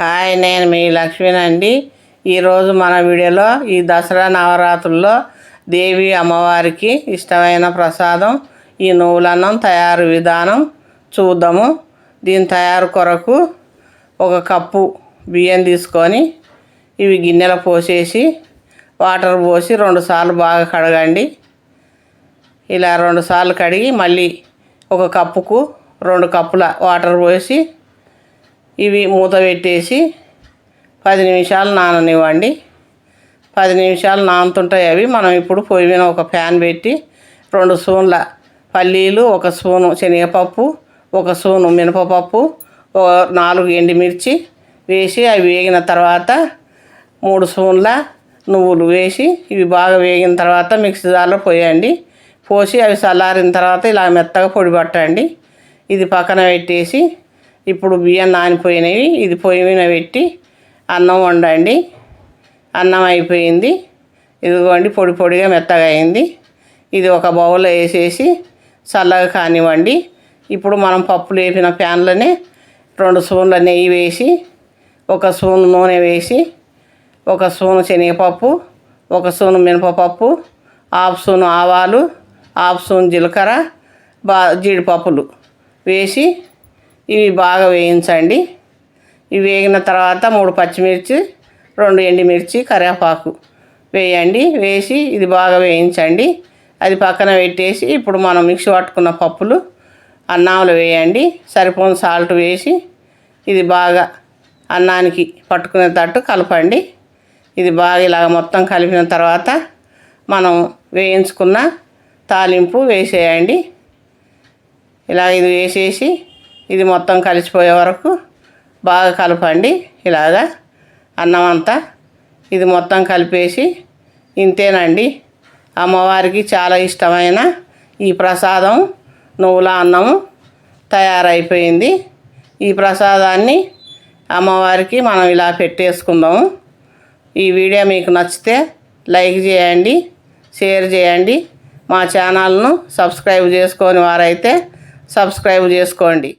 Hi నేను మీ లక్ష్మినండి ఈరోజు మన వీడియోలో ఈ దసరా నవరాత్రుల్లో దేవి అమ్మవారికి ఇష్టమైన ప్రసాదం ఈ నువ్వులన్నం తయారు విధానం చూద్దాము. దీని తయారు కొరకు ఒక కప్పు బియ్యం తీసుకొని ఇవి గిన్నెలో పోసేసి వాటర్ పోసి రెండుసార్లు బాగా కడగండి. ఇలా రెండుసార్లు కడిగి మళ్ళీ ఒక కప్పుకు రెండు కప్పుల వాటర్ పోసి ఇవి మూత పెట్టేసి పది నిమిషాలు నాననివ్వండి. పది నిమిషాలు నానుతుంటాయి అవి. మనం ఇప్పుడు పొయ్యి మీద ఒక ప్యాన్ పెట్టి రెండు స్పూన్ల పల్లీలు ఒక స్పూను శనగపప్పు ఒక స్పూను మినపపప్పు ఓ నాలుగు ఎండుమిర్చి వేసి అవి వేగిన తర్వాత మూడు స్పూన్ల నువ్వులు వేసి ఇవి బాగా వేగిన తర్వాత మిక్సీ జార్లో పోయండి. పోసి అవి చల్లారిన తర్వాత ఇలా మెత్తగా పొడి పట్టండి. ఇది పక్కన పెట్టేసి ఇప్పుడు బియ్యం నానిపోయినవి ఇది పొయ్యి మీద పెట్టి అన్నం వండండి. అన్నం అయిపోయింది. ఇదిగోండి పొడి పొడిగా మెత్తగా అయింది. ఇది ఒక బౌల్లో వేసేసి చల్లగా కానివ్వండి. ఇప్పుడు మనం పప్పు లేపిన ప్యాన్లోనే రెండు స్పూన్ల నెయ్యి వేసి ఒక స్పూన్ నూనె వేసి ఒక స్పూన్ శనగపప్పు ఒక స్పూన్ మినపపప్పు హాఫ్ స్పూన్ ఆవాలు హాఫ్ స్పూన్ జీలకర్ర బా జీడిపప్పులు వేసి ఇవి బాగా వేయించండి. ఇవి వేగిన తర్వాత మూడు పచ్చిమిర్చి రెండు ఎండుమిర్చి కరివేపాకు వేయండి. వేసి ఇది బాగా వేయించండి. అది పక్కన పెట్టేసి ఇప్పుడు మనం మిక్సీ పట్టుకున్న పప్పులు అన్నంలో వేయండి. సరిపోని సాల్ట్ వేసి ఇది బాగా అన్నానికి పట్టుకునేటట్టు కలపండి. ఇది బాగా ఇలాగ మొత్తం కలిపిన తర్వాత మనం వేయించుకున్న తాలింపు వేసేయండి. ఇలా ఇది వేసేసి ఇది మొత్తం కలిసిపోయే వరకు బాగా కలపండి ఇలాగా అన్నం అంతా. ఇది మొత్తం కలిపేసి ఇంతేనండి. అమ్మవారికి చాలా ఇష్టమైన ఈ ప్రసాదం నువ్వుల అన్నము తయారైపోయింది. ఈ ప్రసాదాన్ని అమ్మవారికి మనం ఇలా పెట్టేసుకుందాము. ఈ వీడియో మీకు నచ్చితే లైక్ చేయండి షేర్ చేయండి. మా ఛానల్ను సబ్స్క్రైబ్ చేసుకొని వారైతే సబ్స్క్రైబ్ చేసుకోండి.